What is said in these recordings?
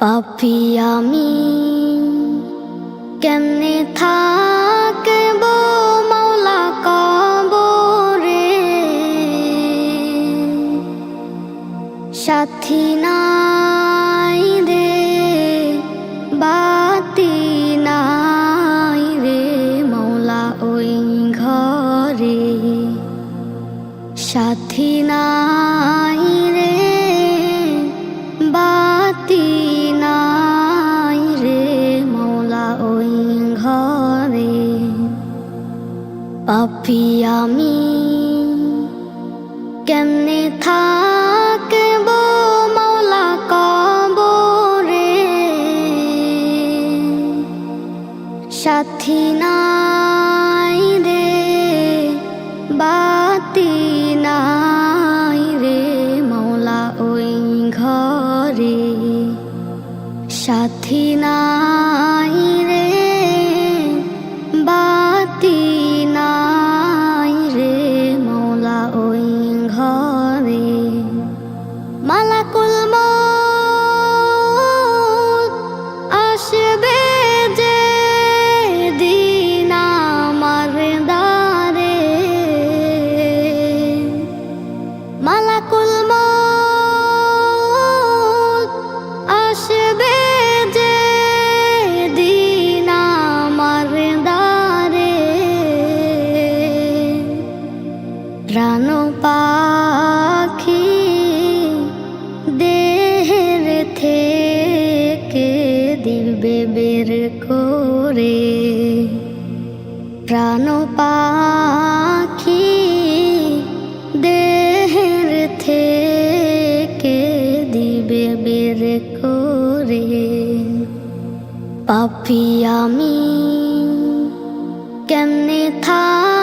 পাপি আমি। কেমনে থাকব মৌলা কবরে? সাথী নাই রে বাতি পাপি আমি, কেমনে থাকব মৌলা কবরে? সাথী নাই রে, বাতি নাই রে মৌলা ওই ঘরে। সাথী নাই করে প্রাণ পাখি দেহের থেকে দিবে বের করে। পাপি আমি কেমনে থাকব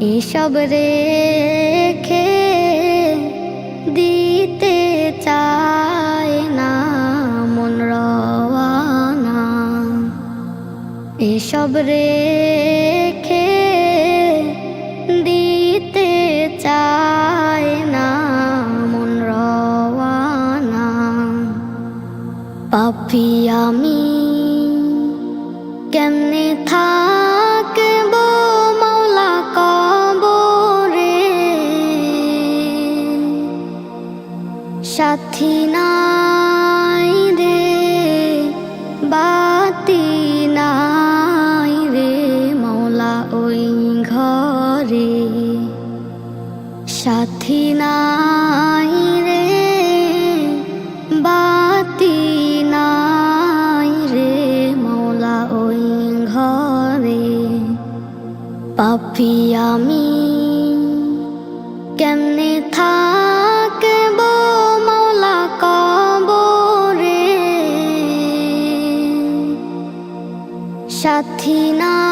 এসব রেখে দিতে চায় না মন রওয়ানা। এসব রেখে সাথী নাই রে, বাতি নাই রে মৌলা ওই ঘরে। সাথী নাই রে, বাতি নাই রে মৌলা ওই ঘরে। পাপি আমি কেমনে থাকব সাথী নাই